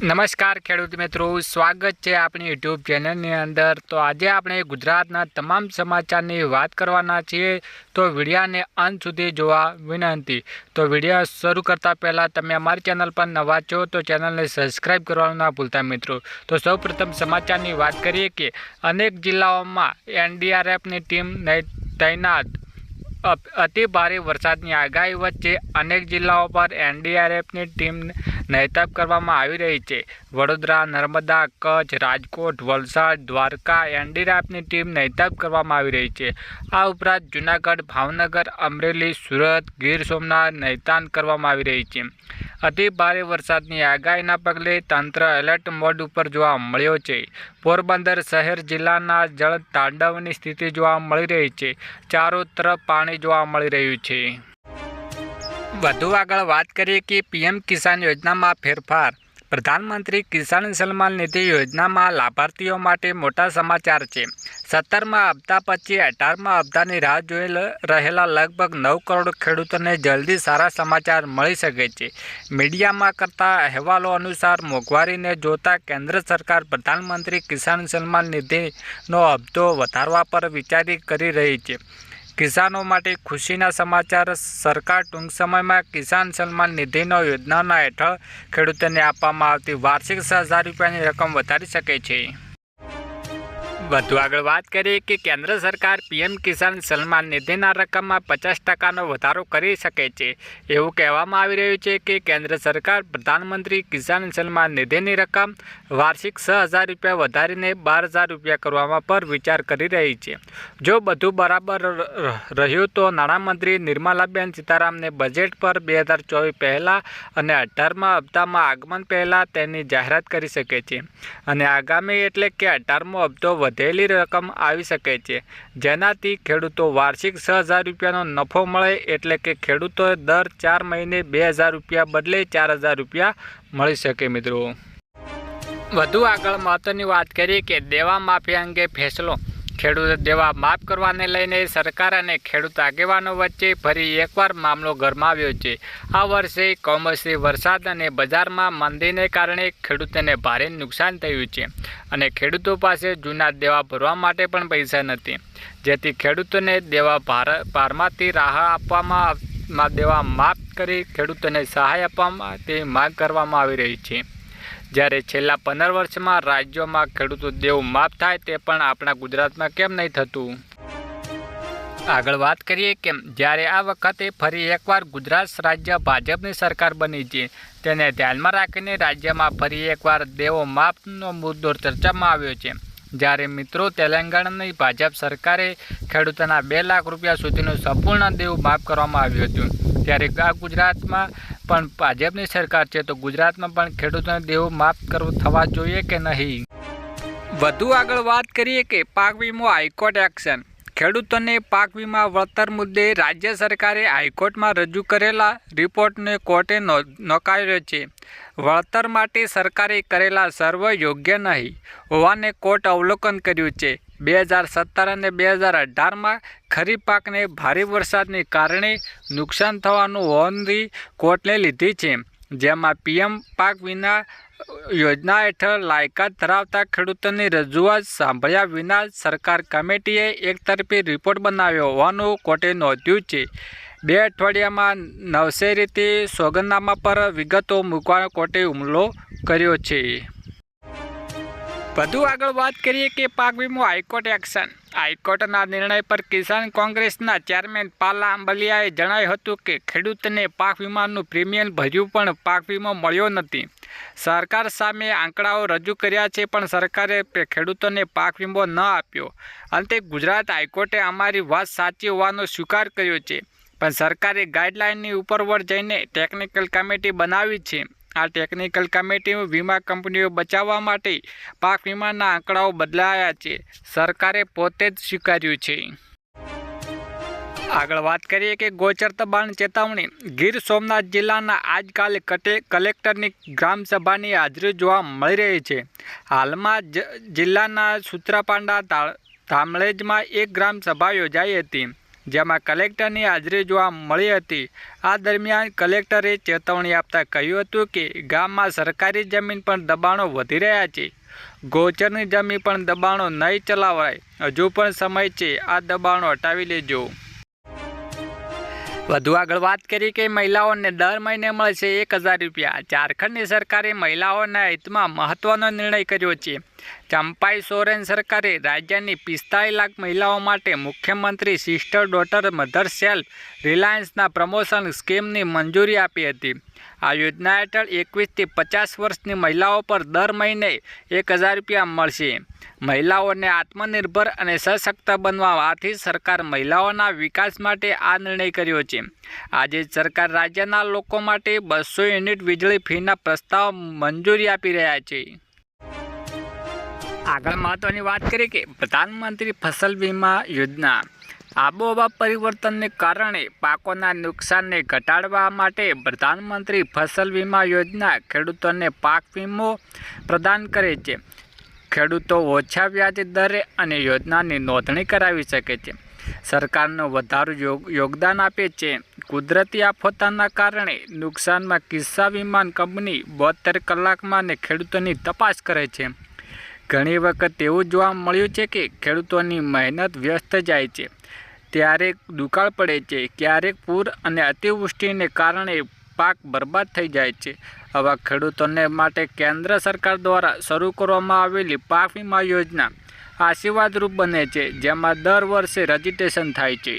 નમસ્કાર ખેડૂત મિત્રો, સ્વાગત છે આપણી યુટ્યુબ ચેનલની અંદર. તો આજે આપણે ગુજરાતના તમામ સમાચારની વાત કરવાના છીએ. તો વિડીયાને અંત સુધી જોવા વિનંતી. તો વીડિયો શરૂ કરતાં પહેલાં તમે અમારી ચેનલ પર નવા છો, તો ચેનલને સબસ્ક્રાઈબ કરવાનું ના ભૂલતા મિત્રો. તો સૌપ્રથમ સમાચારની વાત કરીએ કે અનેક જિલ્લાઓમાં એનડીઆરએફની ટીમ તૈનાત અતિ ભારે વરસાદની આગાહી વચ્ચે અનેક જિલ્લાઓ પર એનડીઆરએફની ટીમ નૈતાબ કરવામાં આવી રહી છે. વડોદરા, નર્મદા, કચ્છ, રાજકોટ, વલસાડ, દ્વારકા એનડીઆરએફની ટીમ નૈતાબ કરવામાં આવી રહી છે. આ ઉપરાંત જૂનાગઢ, ભાવનગર, અમરેલી, સુરત, ગીર સોમનાથ નૈતાન કરવામાં આવી રહી છે. અતિ ભારે વરસાદની આગાહીના પગલે તંત્ર એલર્ટ મોડ ઉપર જોવા મળ્યો છે. પોરબંદર શહેર જિલ્લાના જળ તાંડવની સ્થિતિ જોવા મળી રહી છે. ચારો તરફ પાણી જોવા મળી રહ્યું છે. વધુ આગળ વાત કરીએ કે પીએમ કિસાન યોજનામાં ફેરફાર પ્રધાનમંત્રી કિસાન સન્માન નિધિ યોજનામાં લાભાર્થીઓ માટે મોટા સમાચાર છે. સત્તરમાં હપ્તા પછી અઢારમાં હપ્તાની રાહ જોઈ રહેલા લગભગ નવ કરોડ ખેડૂતોને જલ્દી સારા સમાચાર મળી શકે છે. મીડિયામાં કરતા અહેવાલો અનુસાર મોંઘવારીને જોતા કેન્દ્ર સરકાર પ્રધાનમંત્રી કિસાન સન્માન નિધિનો હપ્તો વધારવા પર વિચારી કરી રહી છે. કિસાનો માટે ખુશીના સમાચાર, સરકાર ટૂંક સમયમાં કિસાન સન્માન નિધિનો યોજનાના હેઠળ ખેડૂતોને આપવામાં આવતી વાર્ષિક છ હજાર રૂપિયાની રકમ વધારી શકે છે. વધુ આગળ વાત કરીએ કે કેન્દ્ર સરકાર પીએમ કિસાન સન્માન નિધિના રકમમાં પચાસ ટકાનો વધારો કરી શકે છે. એવું કહેવામાં આવી રહ્યું છે કે કેન્દ્ર સરકાર પ્રધાનમંત્રી કિસાન સન્માન નિધિની રકમ વાર્ષિક છ હજાર રૂપિયા વધારીને બાર હજાર રૂપિયા કરવામાં પર વિચાર કરી રહી છે. જો બધું બરાબર રહ્યું તો નાણામંત્રી નિર્મલાબેન સીતારામને બજેટ પર બે હજાર ચોવીસ પહેલાં અને અઢારમા હપ્તામાં આગમન પહેલાં તેની જાહેરાત કરી શકે છે. અને આગામી એટલે કે અઢારમો હપ્તો વધેલી રકમ આવી શકે છે. જેનાથી ખેડૂતો વાર્ષિક છ હજાર રૂપિયાનો નફો મળે એટલે કે ખેડૂતોએ દર ચાર મહિને બે હજાર રૂપિયા બદલે ચાર હજાર રૂપિયા મળી શકે મિત્રો. વધુ આગળ મહત્વની વાત કરીએ કે દેવા માફી અંગે ફેસલો. ખેડૂત દેવા માફ કરવાને લઈને સરકાર અને ખેડૂત આગેવાનો વચ્ચે ફરી એકવાર મામલો ગરમાવ્યો છે. આ વર્ષે કમોસમી વરસાદ અને બજારમાં મંદીને કારણે ખેડૂતોને ભારે નુકસાન થયું છે અને ખેડૂતો પાસે જૂના દેવા ભરવા માટે પણ પૈસા નથી. જેથી ખેડૂતોને દેવા ભાર, ભારમાંથી રાહ આપવામાં, દેવા માફ કરી ખેડૂતોને સહાય આપવામાં તે માંગ કરવામાં આવી રહી છે. જ્યારે છેલ્લા પંદર વર્ષમાં રાજ્યોમાં ખેડૂતો દેવું માફ થાય તે પણ આપણા ગુજરાતમાં કેમ નહીં થતું? આગળ વાત કરીએ કે જ્યારે આ વખતે ફરી એકવાર ગુજરાત રાજ્ય ભાજપની સરકાર બની છે, તેને ધ્યાનમાં રાખીને રાજ્યમાં ફરી એકવાર દેવો માપનો મુદ્દો ચર્ચામાં આવ્યો છે. જ્યારે મિત્રો તેલંગાણાની ભાજપ સરકારે ખેડૂતોના બે લાખ રૂપિયા સુધીનું સંપૂર્ણ દેવું માફ કરવામાં આવ્યું હતું, ત્યારે આ ગુજરાતમાં પણ ભાજપની સરકાર છે તો ગુજરાતમાં પણ ખેડૂતોને દેવું માફ કરવું થવા જોઈએ કે નહીં? વધુ આગળ વાત કરીએ કે પાક વીમો હાઈકોર્ટ એક્શન. ખેડૂતોને પાક વીમા વળતર મુદ્દે રાજ્ય સરકારે હાઈકોર્ટમાં રજૂ કરેલા રિપોર્ટને કોર્ટે નકાર્યો છે. વળતર માટે સરકારે કરેલા સર્વ યોગ્ય નહીં હોવાને કોર્ટ અવલોકન કર્યું છે. બે હજાર સત્તર અને બે હજાર અઢારમાં ખરીફ પાકને ભારે વરસાદને કારણે નુકસાન થવાનું હોવાની કોર્ટને લીધી છે. જેમાં પીએમ પાક વિના યોજના હેઠળ લાયકાત ધરાવતા ખેડૂતોની રજૂઆત સાંભળ્યા વિના સરકાર કમિટીએ એકતરફી રિપોર્ટ બનાવ્યો હોવાનું કોર્ટે નોંધ્યું છે. બે અઠવાડિયામાં નવસેરીથી સોગંદનામા પર વિગતો મૂકવા કોર્ટે હુમલો કર્યો છે. વધુ આગળ વાત કરીએ કે પાક વીમો હાઈકોર્ટ એક્શન. હાઈકોર્ટના નિર્ણય પર કિસાન કોંગ્રેસના ચેરમેન પાલા આંબલિયાએ જણાવ્યું હતું કે ખેડૂતને પાક વીમાનું પ્રીમિયમ ભર્યું પણ પાક વીમો મળ્યો નથી. સરકાર સામે આંકડાઓ રજૂ કર્યા છે પણ સરકારે ખેડૂતોને પાક વીમો ન આપ્યો. અંતે ગુજરાત હાઈકોર્ટે અમારી વાત સાચી હોવાનો સ્વીકાર કર્યો છે. પણ સરકારે ગાઈડલાઇનની ઉપરવર જઈને ટેકનિકલ કમિટી બનાવી છે. આ ટેકનિકલ કમિટી વીમા કંપનીઓ બચાવવા માટે પાક વીમાના આંકડાઓ બદલાયા છે. સરકારે પોતે જ સ્વીકાર્યું છે. આગળ વાત કરીએ કે ગોચર દબાણ ચેતવણી. ગીર સોમનાથ જિલ્લાના આજકાલે કટે કલેક્ટરની ગ્રામસભાની હાજરી જોવા મળી રહી છે. હાલમાં જ જિલ્લાના સૂત્રાપાંડા ધામળેજમાં એક ગ્રામસભા યોજાઈ હતી. જેમાં કલેક્ટરની હાજરી જોવા મળી હતી. આ દરમિયાન કલેક્ટરે ચેતવણી આપતા કહ્યું હતું કે ગામમાં સરકારી જમીન પર દબાણો વધી રહ્યા છે. ગોચરની જમીન પણ દબાણો નહીં ચલાવાય. હજુ પણ સમય છે આ દબાણો હટાવી લેજો. વધુ આગળ વાત કરી કે મહિલાઓને દર મહિને મળશે એક હજાર રૂપિયા. ઝારખંડની સરકારે મહિલાઓના હિતમાં મહત્વનો નિર્ણય કર્યો છે. ચંપાઈ સોરેન સરકારે રાજ્યની પિસ્તાળીસ લાખ મહિલાઓ માટે મુખ્યમંત્રી સિસ્ટર ડોટર મધર સેલ્ફ રિલાયન્સના પ્રમોશન સ્કીમની મંજૂરી આપી હતી. આ યોજના હેઠળ એકવીસથી પચાસ વર્ષની મહિલાઓ પર દર મહિને એક હજાર રૂપિયા મળશે. મહિલાઓને આત્મનિર્ભર અને સશક્ત બનવાથી સરકાર મહિલાઓના વિકાસ માટે આ નિર્ણય કર્યો છે. આજે સરકાર રાજ્યના લોકો માટે બસો યુનિટ વીજળી ફીના પ્રસ્તાવ મંજૂરી આપી રહ્યા છે. આગળ મહત્વની વાત કરીએ કે પ્રધાનમંત્રી ફસલ વીમા યોજના. આબોહવા પરિવર્તનને કારણે પાકોના નુકસાનને ઘટાડવા માટે પ્રધાનમંત્રી ફસલ વીમા યોજના ખેડૂતોને પાક વીમો પ્રદાન કરે છે. ખેડૂતો ઓછા વ્યાજ દરે અને યોજનાની નોંધણી કરાવી શકે છે. સરકારનો વધારે યોગ, યોગદાન આપે છે. કુદરતી આફતોના કારણે નુકસાનમાં કિસ્સા વીમા કંપની બોતેર કલાકમાં અને ખેડૂતોની તપાસ કરે છે. ઘણી વખત એવું જોવા મળ્યું છે કે ખેડૂતોની મહેનત વ્યસ્ત જાય છે. ત્યારે દુકાળ પડે છે, ક્યારેક પૂર અને અતિવૃષ્ટિને કારણે પાક બરબાદ થઈ જાય છે. આવા ખેડૂતોને માટે કેન્દ્ર સરકાર દ્વારા શરૂ કરવામાં આવેલી પાક વીમા યોજના આશીર્વાદરૂપ બને છે, જેમાં દર વર્ષે રજીસ્ટ્રેશન થાય છે.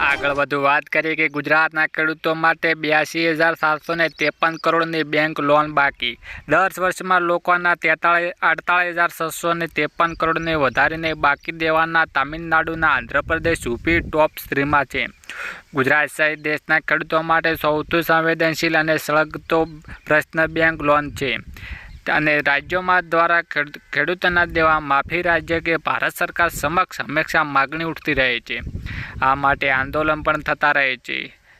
આગળ વધુ વાત કરીએ કે ગુજરાતના ખેડૂતો માટે બ્યાસી હજાર સાતસો ને ત્રેપન કરોડની બેંક લોન બાકી. દસ વર્ષમાં લોકોના તેતાળીસ અડતાળીસ હજાર છસો ને ત્રેપન કરોડને વધારીને બાકી દેવાના તામિલનાડુના આંધ્રપ્રદેશ યુપી ટોપ થ્રીમાં છે. ગુજરાત સહિત દેશના ખેડૂતો માટે સૌથી સંવેદનશીલ અને સળગતો પ્રશ્ન બેંક લોન છે. અને રાજ્યોમાં દ્વારા ખેડૂતોના દેવા માફી રાજ્ય કે ભારત સરકાર સમક્ષ હંમેશા માગણી ઉઠતી રહે છે. આ માટે આંદોલન પણ થતા રહે છે.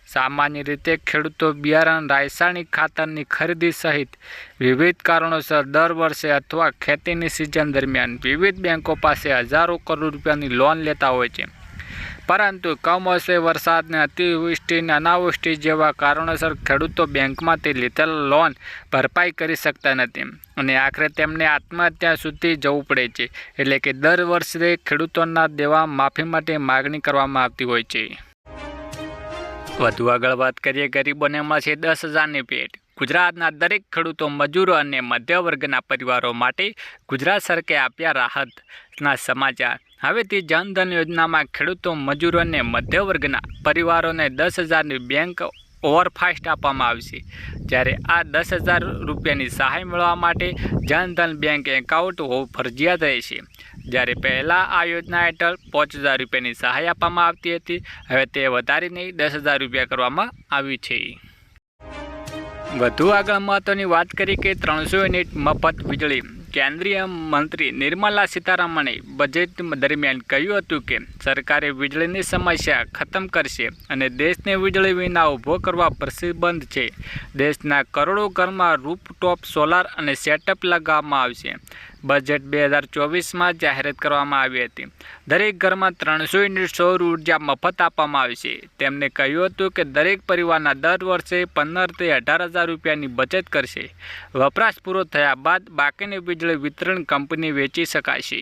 સામાન્ય રીતે ખેડૂતો બિયારણ, રાસાયણિક ખાતરની ખરીદી સહિત વિવિધ કારણોસર દર વર્ષે અથવા ખેતીની સિઝન દરમિયાન વિવિધ બેંકો પાસે હજારો કરોડ રૂપિયાની લોન લેતા હોય છે. પરંતુ કમોસે વરસાદને અતિવૃષ્ટિ અને અનાવૃષ્ટિ જેવા કારણોસર ખેડૂતો બેંકમાંથી લીધેલ લોન ભરપાઈ કરી શકતા નથી અને આખરે તેમને આત્મહત્યા સુધી જવું પડે છે. એટલે કે દર વર્ષે ખેડૂતોના દેવા માફી માટે માગણી કરવામાં આવતી હોય છે. વધુ આગળ વાત કરીએ, ગરીબોને મળશે દસ હજારની ભેટ. ગુજરાતના દરેક ખેડૂતો મજૂરો અને મધ્ય વર્ગના પરિવારો માટે ગુજરાત સરકારે આપ્યા રાહતના સમાચાર. હવેથી જનધન યોજનામાં ખેડૂતો, મજૂરો અને મધ્ય વર્ગના પરિવારોને દસ હજારની બેંક ઓવરફાસ્ટ આપવામાં આવશે. જ્યારે આ દસ હજાર રૂપિયાની સહાય મેળવવા માટે જનધન બેંક એકાઉન્ટ હોવું ફરજિયાત રહેશે. જ્યારે પહેલાં આ યોજના હેઠળ પાંચ હજાર રૂપિયાની સહાય આપવામાં આવતી હતી, હવે તે વધારીને દસ હજાર રૂપિયા કરવામાં આવી છે. વધુ આગળ મહત્ત્વની વાત કરી કે ત્રણસો યુનિટ મફત વીજળી. કેન્દ્રીય મંત્રી નિર્મલા સીતારામણે બજેટ દરમિયાન કહ્યું હતું કે, સરકારે વીજળીની સમસ્યા ખતમ કરશે અને દેશને વીજળી વિના ઊભો કરવા પ્રતિબંધ છે. દેશના કરોડો ઘરમાં રૂપટોપ સોલાર અને સેટઅપ લગાવવામાં આવશે. બજેટ બે હજાર ચોવીસમાં જાહેરાત કરવામાં આવી હતી. દરેક ઘરમાં ત્રણસો યુનિટ સૌર ઊર્જા મફત આપવામાં આવશે તેમણે કહ્યું હતું કે દરેક પરિવારના દર વર્ષે પંદરથી અઢાર હજાર રૂપિયાની બચત કરશે. વપરાશ પૂરો થયા બાદ બાકીની વીજળી વિતરણ કંપની વેચી શકાશે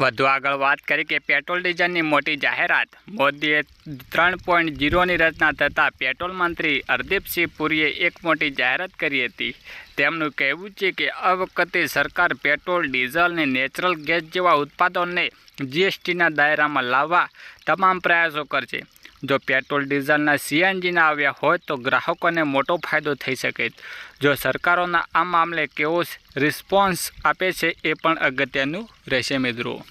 વધુ આગળ વાત કરી કે પેટ્રોલ ડીઝલની મોટી જાહેરાત. મોદીએ ત્રણ પોઈન્ટ ઝીરોની રચના થતાં પેટ્રોલ મંત્રી હરદીપસિંહ પુરીએ એક મોટી જાહેરાત કરી હતી. તેમનું કહેવું છે કે આ વખતે સરકાર પેટ્રોલ ડીઝલ અને નેચરલ ગેસ જેવા ઉત્પાદનોને જીએસટીના દાયરામાં લાવવા તમામ પ્રયાસો કરશે. જો પેટ્રોલ, ડીઝલના સીએનજીના આવ્યા હોય તો ગ્રાહકોને મોટો ફાયદો થઈ શકે. જો સરકારોના આ મામલે કેવો રિસ્પોન્સ આપે છે એ પણ અગત્યનું રહેશે મિત્રો.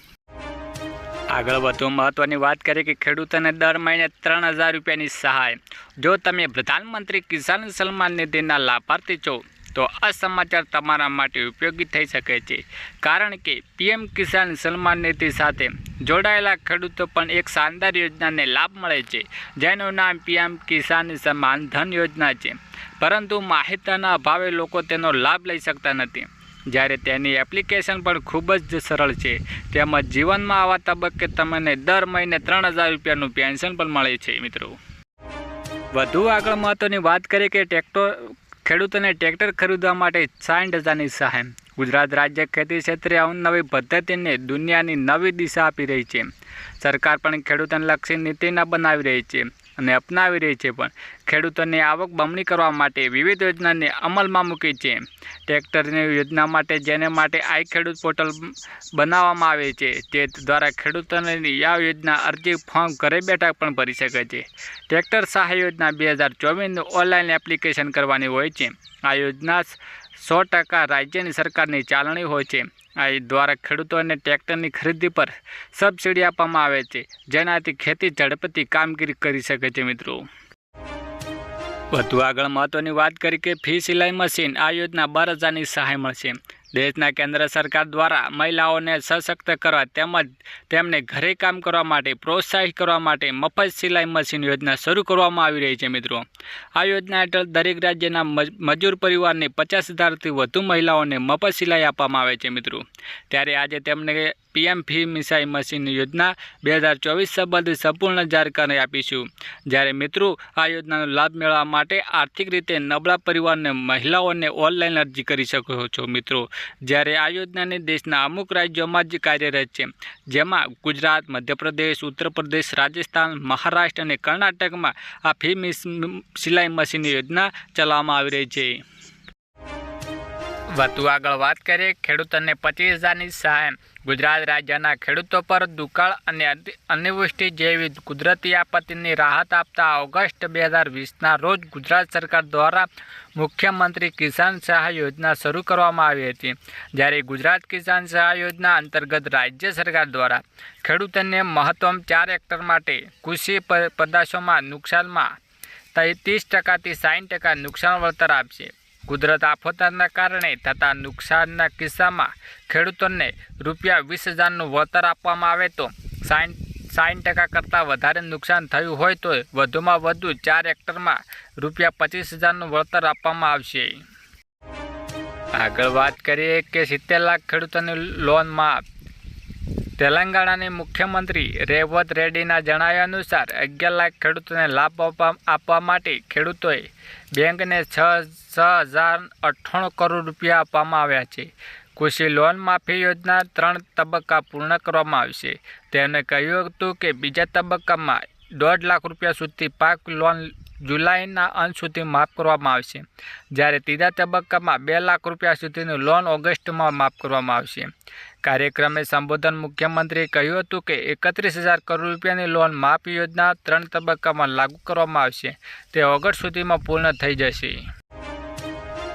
આગળ વધુ મહત્ત્વની વાત કરીએ કે ખેડૂતોને દર મહિને ત્રણ હજાર રૂપિયાની સહાય. જો તમે પ્રધાનમંત્રી કિસાન સન્માન નિધિના લાભાર્થી છો તો આ સમાચાર તમારા માટે ઉપયોગી થઈ શકે છે. કારણ કે પીએમ કિસાન સન્માન નિધિ સાથે જોડાયેલા ખેડૂતો પણ એક શાનદાર યોજનાને લાભ મળે છે, જેનું નામ પીએમ કિસાન સન્માન ધન યોજના છે. પરંતુ માહિતીના અભાવે લોકો તેનો લાભ લઈ શકતા નથી. જ્યારે તેની એપ્લિકેશન પણ ખૂબ જ સરળ છે, તેમજ જીવનમાં આવા તબક્કે તમને દર મહિને ત્રણ હજાર રૂપિયાનું પેન્શન પણ મળે છે, મિત્રો. વધુ આગળ મહત્વની વાત કરીએ કે ટ્રેક્ટર ખેડૂતોને ટ્રેક્ટર ખરીદવા માટે સાઠ હજારની સહાય. ગુજરાત રાજ્ય ખેતી ક્ષેત્રે અવનવી પદ્ધતિને દુનિયાની નવી દિશા આપી રહી છે. સરકાર પણ ખેડૂતોને લક્ષી નીતિના બનાવી રહી છે. અને અપનાવી રહી છે પણ. ખેડૂતોની આવક બમણી કરવા માટે વિવિધ યોજનાને અમલમાં મૂકી છે. ટ્રેક્ટરની યોજના માટે જેને માટે આઈ ખેડૂત પોર્ટલ બનાવવામાં આવે છે, તે દ્વારા ખેડૂતોને આ યોજના અરજી ફોર્મ ઘરે બેઠા પણ ભરી શકે છે. ટ્રેક્ટર સહાય યોજના બે હજાર ચોવીસનું ઓનલાઈન એપ્લિકેશન કરવાની હોય છે. આ યોજના સો ટકા રાજ્યની સરકારની ચાલણી હોય છે. દ્વારા ખેડૂતોને ટ્રેક્ટરની ખરીદી પર સબસિડી આપવામાં આવે છે, જેનાથી ખેતી ઝડપથી કામગીરી કરી શકે છે મિત્રો. વધુ આગળ મહત્વની વાત કરી કે ફી સિલાઈ મશીન આ યોજના બાર હજારની સહાય મળશે. દેશના કેન્દ્ર સરકાર દ્વારા મહિલાઓને સશક્ત કરવા તેમજ તેમને ઘરે કામ કરવા માટે, પ્રોત્સાહિત કરવા માટે મફત સિલાઈ મશીન યોજના શરૂ કરવામાં આવી રહી છે મિત્રો. આ યોજના હેઠળ દરેક રાજ્યના મજ- મજૂર પરિવારને પચાસ હજારથી વધુ મહિલાઓને મફત સિલાઈ આપવામાં આવે છે મિત્રો. ત્યારે આજે તેમને પીએમ ફી મિસાઈ મશીન યોજના બે હજાર ચોવીસ સંબંધિત સંપૂર્ણ જાણકારી આપીશું. જ્યારે મિત્રો, આ યોજનાનો લાભ મેળવવા માટે આર્થિક રીતે નબળા પરિવારને મહિલાઓને ઓનલાઈન અરજી કરી શકો છો મિત્રો. જ્યારે આ યોજનાને દેશના અમુક રાજ્યોમાં જ કાર્યરત છે. જેમાં ગુજરાત, મધ્યપ્રદેશ ઉત્તર પ્રદેશ રાજસ્થાન, મહારાષ્ટ્ર અને કર્ણાટકમાં આ ફી સિલાઈ મશીનની યોજના ચલાવવામાં આવી રહી છે. વધુ આગળ વાત કરીએ ખેડૂતોને પચીસ હજારની સહાય. ગુજરાત રાજ્યના ખેડૂતો પર દુકાળ અને અનિવૃષ્ટિ જેવી કુદરતી આપત્તિની રાહત આપતા ઓગસ્ટ બે હજાર વીસના રોજ ગુજરાત સરકાર દ્વારા મુખ્યમંત્રી કિસાન સહાય યોજના શરૂ કરવામાં આવી હતી. જ્યારે ગુજરાત કિસાન સહાય યોજના અંતર્ગત રાજ્ય સરકાર દ્વારા ખેડૂતોને મહત્તમ ચાર હેક્ટર માટે કૃષિ પ- પેદાશોમાં નુકસાનમાં ત્રીસ ટકાથી સાઠ ટકા નુકસાન વળતર આપશે. કુદરત આફતના કારણે થતા નુકસાનના કિસ્સામાં ખેડૂતોને રૂપિયા વીસ હજારનું વળતર આપવામાં આવે તો સાઠ સાઠ ટકા કરતાં વધારે નુકસાન થયું હોય તો વધુમાં વધુ ચાર હેક્ટરમાં રૂપિયા પચીસ હજારનું વળતર આપવામાં આવશે. આગળ વાત કરીએ કે સિત્તેર લાખ ખેડૂતોની લોન માફ. તેલંગાણાની મુખ્યમંત્રી રેવત રેડ્ડીના જણાવ્યા અનુસાર અગિયાર લાખ ખેડૂતોને લાભ આપવા માટે ખેડૂતોએ બેંકને છ છ હજાર અઠ્ઠાણું કરોડ રૂપિયા આપવામાં આવ્યા છે. કૃષિ લોન માફી યોજના ત્રણ તબક્કા પૂર્ણ કરવામાં આવશે. તેમણે કહ્યું હતું કે બીજા તબક્કામાં દોઢ લાખ રૂપિયા સુધી પાક લોન જુલાઈના અંત સુધી માફ કરવામાં આવશે. જ્યારે ત્રીજા તબક્કામાં બે લાખ રૂપિયા સુધીનું લોન ઓગસ્ટમાં માફ કરવામાં આવશે. કાર્યક્રમે સંબોધન મુખ્યમંત્રીએ કહ્યું હતું કે એકત્રીસ હજાર કરોડ રૂપિયાની લોન માફ યોજના ત્રણ તબક્કામાં લાગુ કરવામાં આવશે. તે ઓગસ્ટ સુધીમાં પૂર્ણ થઈ જશે.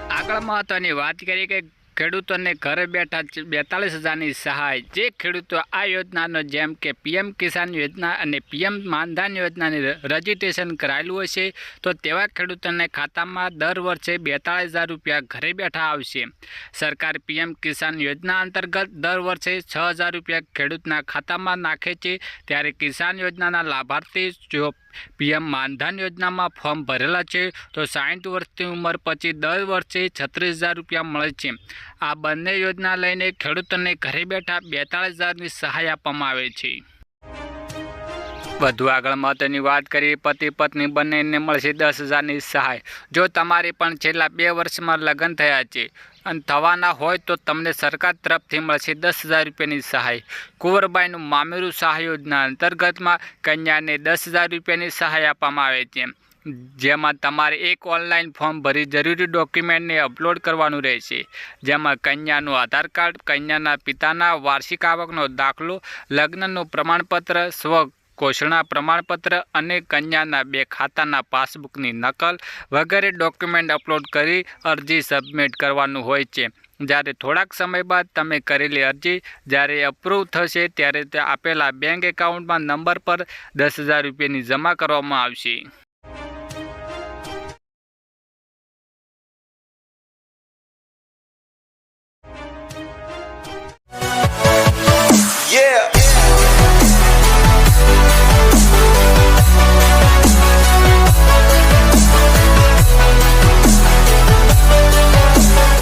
આગળ મહત્વની વાત કરીએ કે ખેડૂતોને ઘરે બેઠા બેતાલીસ હજારની સહાય. જે ખેડૂતો આ યોજનાનો જેમ કે પીએમ કિસાન યોજના અને પીએમ માનધાન યોજનાની રજીસ્ટ્રેશન કરાયેલું હશે તો તેવા ખેડૂતોને ખાતામાં દર વર્ષે બેતાળીસ હજાર રૂપિયા ઘરે બેઠા આવશે. સરકાર પીએમ કિસાન યોજના અંતર્ગત દર વર્ષે છ હજાર રૂપિયા ખેડૂતના ખાતામાં નાખે છે. ત્યારે કિસાન યોજનાના લાભાર્થી જો પીએમ માનધન યોજનામાં ફોર્મ ભરેલા છે તો સાઠ વર્ષની ઉંમર પછી દર વર્ષે છત્રીસ હજાર રૂપિયા મળે છે. આ બંને યોજના લઈને ખેડૂતોને ઘરે બેઠા બેતાળીસ હજારની સહાય આપવામાં આવે છે. વધુ આગળ મહત્વની વાત કરીએ, પતિ પત્ની બંનેને મળશે દસ હજારની સહાય. જો તમારે પણ છેલ્લા બે વર્ષમાં લગ્ન થયા છે અને થવાના હોય તો તમને સરકાર તરફથી મળશે દસ હજાર રૂપિયાની સહાય. કુંવરબાઈનું મામેરું સહાય યોજના અંતર્ગતમાં કન્યાને દસ હજાર રૂપિયાની સહાય આપવામાં આવે છે. જેમાં તમારે એક ઓનલાઈન ફોર્મ ભરી જરૂરી ડોક્યુમેન્ટને અપલોડ કરવાનું રહેશે. જેમાં કન્યાનું આધાર કાર્ડ, કન્યાના પિતાના વાર્ષિક આવકનો દાખલો, લગ્નનું પ્રમાણપત્ર, સ્વ ઘોષણા, પ્રમાણપત્ર અને કન્યાના બે ખાતાના પાસબુકની નકલ વગેરે ડોક્યુમેન્ટ અપલોડ કરી અરજી સબમિટ કરવાનું હોય છે જ્યારે થોડાક સમય બાદ તમે કરેલી અરજી જ્યારે અપ્રૂવ થશે ત્યારે તે આપેલા બેંક એકાઉન્ટમાં નંબર પર દસ હજાર રૂપિયાની જમા કરવામાં આવશે Yeah!